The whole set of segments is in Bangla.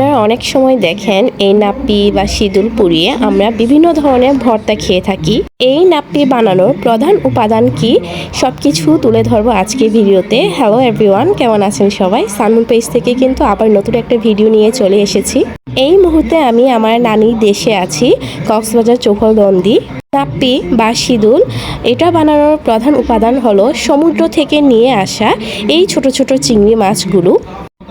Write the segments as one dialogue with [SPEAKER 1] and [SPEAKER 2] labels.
[SPEAKER 1] আপনারা অনেক সময় দেখেন এই নাপ্পি বা সিঁদুর পুড়িয়ে আমরা বিভিন্ন ধরনের ভর্তা খেয়ে থাকি। এই নাপ্পি বানানোর প্রধান উপাদান কি? সব কিছু তুলে ধরবো আজকে ভিডিওতে। হ্যালো এভরিওয়ান কেমন আছেন সবাই? সানমুন পেজ থেকে কিন্তু আবার নতুন একটা ভিডিও নিয়ে চলে এসেছি। এই মুহূর্তে আমি আমার নানির দেশে আছি, কক্সবাজার চোখলদন্দি। নাপ্পি বা সিঁদুল এটা বানানোর প্রধান উপাদান হলো সমুদ্র থেকে নিয়ে আসা এই ছোট ছোট চিংড়ি মাছগুলো।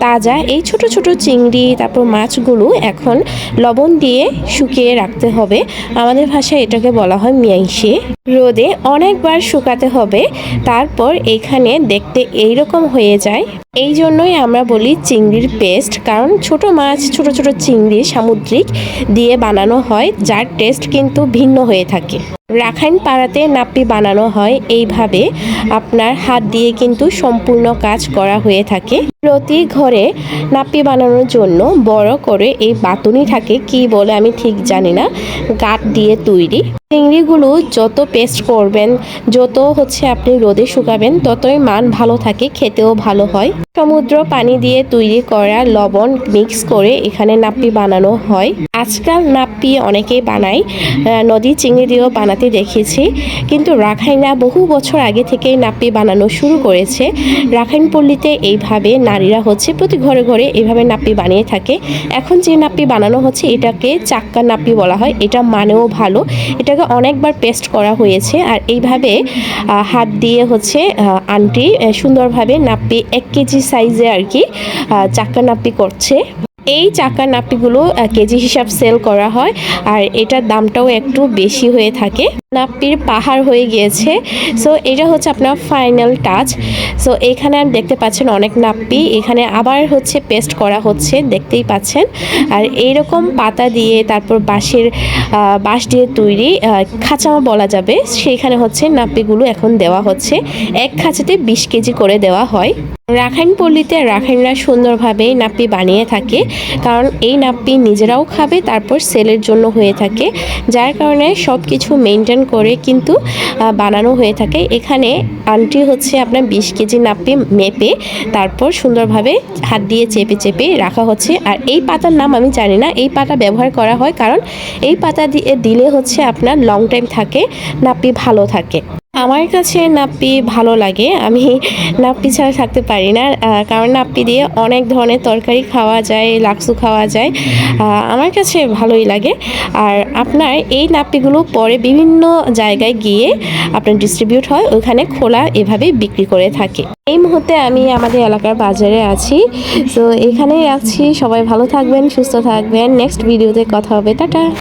[SPEAKER 1] তাজা এই ছোট ছোট চিংড়ি, তারপর মাছগুলো এখন লবণ দিয়ে শুকিয়ে রাখতে হবে। আমাদের ভাষায় এটাকে বলা হয় মিয়াইশে রোদে অনেকবার শুকাতে হবে, তারপর এখানে দেখতে এইরকম হয়ে যায়। এই জন্যই আমরা বলি চিংড়ির পেস্ট কারণ ছোট মাছ, ছোট ছোট চিংড়ি সামুদ্রিক দিয়ে বানানো হয়, যার টেস্ট কিন্তু ভিন্ন হয়ে থাকে। রাখাইন পাড়াতে নাপ্পি বানানো হয়, এইভাবে আপনার হাত দিয়ে কিন্তু সম্পূর্ণ কাজ করা হয়ে থাকে। প্রতি ঘরে নাপ্পি বানানোর জন্য বড় করে এই বাতুনি থাকে, কি বলে আমি ঠিক জানি না, গাঁট দিয়ে তৈরি। চিংড়িগুলো যত পেস্ট করবেন, যত হচ্ছে আপনি রোদে শুকাবেন, ততই মান ভালো থাকে, খেতেও ভালো হয়। সমুদ্র পানি দিয়ে তৈরি করা লবণ মিক্স করে এখানে নাপ্পি বানানো হয়। আজকাল নাপ্পি অনেকেই বানায় নদী চিংড়ি দিয়েও বানাতে দেখেছি, কিন্তু রাখাইনা বহু বছর আগে থেকেই নাপ্পি বানানো শুরু করেছে। রাখাইন পল্লীতে এইভাবে নারীরা হচ্ছে প্রতি ঘরে ঘরে এইভাবে নাপ্পি বানিয়ে থাকে। এখন যে নাপ্পি বানানো হচ্ছে, এটাকে চাক্কা নাপ্পি বলা হয়। এটা মানেও ভালো। এটাকে অনেকবার পেস্ট করা হয়েছে আর এইভাবে হাত দিয়ে হচ্ছে আন্টি সুন্দরভাবে নাপ্পি, এক কেজি সাইজে আর কি চাকা নাপ্পি করছে। এই চাকা নাপিগুলো কেজি হিসাব সেল করা হয় আর এটার দামটাও একটু বেশি হয়ে থাকে। নাপ্পির পাহাড় হয়ে গিয়েছে। সো এটা হচ্ছে আপনার ফাইনাল টাচ সো এখানে আর দেখতে পাচ্ছেন অনেক নাপ্পি। এখানে আবার হচ্ছে পেস্ট করা হচ্ছে দেখতেই পাচ্ছেন। আর এইরকম পাতা দিয়ে তারপর বাঁশের বাঁশ দিয়ে তৈরি আহ, খাঁচা বলা যাবে। সেইখানে হচ্ছে নাপ্পিগুলো এখন দেওয়া হচ্ছে। এক খাঁচাতে বিশ কেজি করে দেওয়া হয়। রাখাইন পল্লীতে রাখাইনরা সুন্দরভাবে নাপ্পি বানিয়ে থাকে। কারণ এই নাপ্পি নিজেরাও খাবে তারপর সেলের জন্য হয়ে থাকে। যার কারণে সব কিছু মেনটেন করে কিন্তু বানানো হয়ে থাকে। এখানে আনটি হচ্ছে আপনার বিশ কেজি নাপে মেপে, তারপর সুন্দরভাবে হাত দিয়ে চেপে চেপে রাখা হচ্ছে। আর এই পাতার নাম আমি জানি না, এই পাতা ব্যবহার করা হয় কারণ এই পাতা দিয়ে দিলে হচ্ছে আপনার লং টাইম থাকে নাপি ভালো থাকে। আমার কাছে নাপ্পি ভালো লাগে। আমি নাপ্পি ছাড়া থাকতে পারি না। কারণ নাপ্পি দিয়ে অনেক ধরনের তরকারি খাওয়া যায়, লাক্সু খাওয়া যায়। আমার কাছে ভালোই লাগে। আর আপনার এই নাপ্পিগুলো পরে বিভিন্ন জায়গায় গিয়ে আপনার ডিস্ট্রিবিউট হয়। ওখানে খোলা এভাবে বিক্রি করে থাকে। এই মুহূর্তে আমি আমাদের এলাকার বাজারে আছি। তো এখানেই আছি সবাই ভালো থাকবেন, সুস্থ থাকবেন। নেক্সট ভিডিওতে কথা হবে। টাটা!